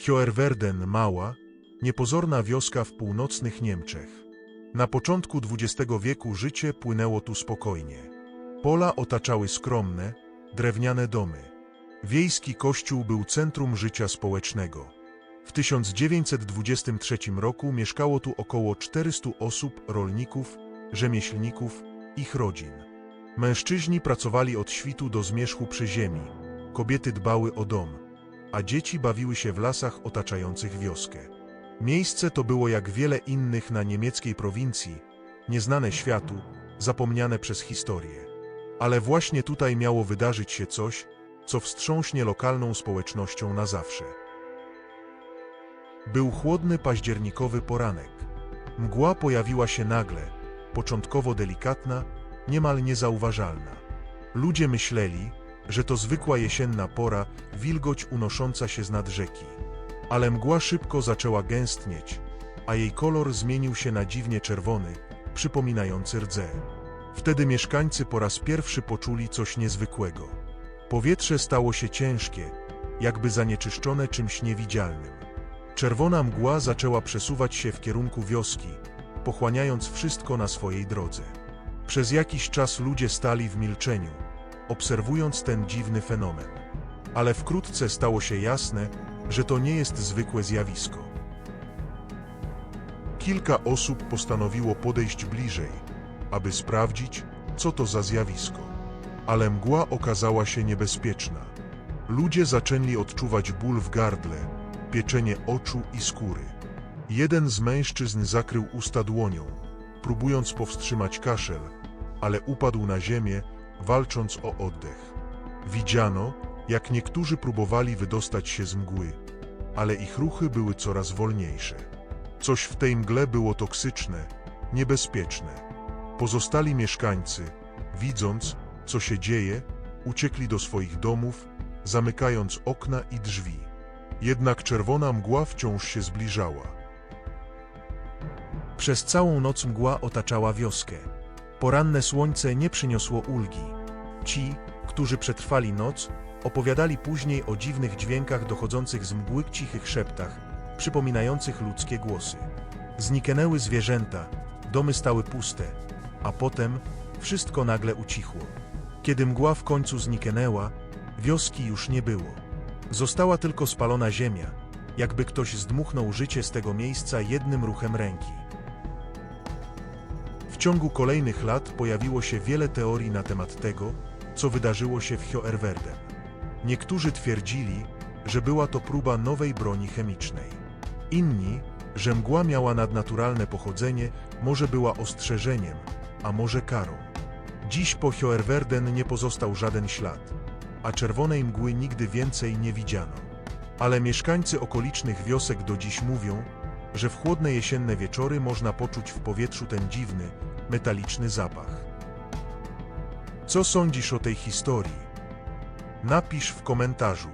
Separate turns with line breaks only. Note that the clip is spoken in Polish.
Hjoerwerden mała, niepozorna wioska w północnych Niemczech. Na początku XX wieku życie płynęło tu spokojnie. Pola otaczały skromne, drewniane domy. Wiejski kościół był centrum życia społecznego. W 1923 roku mieszkało tu około 400 osób, rolników, rzemieślników, ich rodzin. Mężczyźni pracowali od świtu do zmierzchu przy ziemi, kobiety dbały o dom, a dzieci bawiły się w lasach otaczających wioskę. Miejsce to było jak wiele innych na niemieckiej prowincji, nieznane światu, zapomniane przez historię. Ale właśnie tutaj miało wydarzyć się coś, co wstrząśnie lokalną społecznością na zawsze. Był chłodny październikowy poranek. Mgła pojawiła się nagle, początkowo delikatna, niemal niezauważalna. Ludzie myśleli, że to zwykła jesienna pora, wilgoć unosząca się z nad rzeki. Ale mgła szybko zaczęła gęstnieć, a jej kolor zmienił się na dziwnie czerwony, przypominający rdze. Wtedy mieszkańcy po raz pierwszy poczuli coś niezwykłego. Powietrze stało się ciężkie, jakby zanieczyszczone czymś niewidzialnym. Czerwona mgła zaczęła przesuwać się w kierunku wioski, pochłaniając wszystko na swojej drodze. Przez jakiś czas ludzie stali w milczeniu, obserwując ten dziwny fenomen. Ale wkrótce stało się jasne, że to nie jest zwykłe zjawisko. Kilka osób postanowiło podejść bliżej, aby sprawdzić, co to za zjawisko. Ale mgła okazała się niebezpieczna. Ludzie zaczęli odczuwać ból w gardle, pieczenie oczu i skóry. Jeden z mężczyzn zakrył usta dłonią, próbując powstrzymać kaszel, ale upadł na ziemię, walcząc o oddech. Widziano, jak niektórzy próbowali wydostać się z mgły, ale ich ruchy były coraz wolniejsze. Coś w tej mgle było toksyczne, niebezpieczne. Pozostali mieszkańcy, widząc, co się dzieje, uciekli do swoich domów, zamykając okna i drzwi. Jednak czerwona mgła wciąż się zbliżała.
Przez całą noc mgła otaczała wioskę. Poranne słońce nie przyniosło ulgi. Ci, którzy przetrwali noc, opowiadali później o dziwnych dźwiękach dochodzących z mgły cichych szeptach, przypominających ludzkie głosy. Zniknęły zwierzęta, domy stały puste, a potem wszystko nagle ucichło. Kiedy mgła w końcu zniknęła, wioski już nie było. Została tylko spalona ziemia, jakby ktoś zdmuchnął życie z tego miejsca jednym ruchem ręki. Ciągu kolejnych lat pojawiło się wiele teorii na temat tego, co wydarzyło się w Hjoerwerden. Niektórzy twierdzili, że była to próba nowej broni chemicznej. Inni, że mgła miała nadnaturalne pochodzenie, może była ostrzeżeniem, a może karą. Dziś po Hjoerwerden nie pozostał żaden ślad, a czerwonej mgły nigdy więcej nie widziano. Ale mieszkańcy okolicznych wiosek do dziś mówią, że w chłodne jesienne wieczory można poczuć w powietrzu ten dziwny, metaliczny zapach. Co sądzisz o tej historii? Napisz w komentarzu.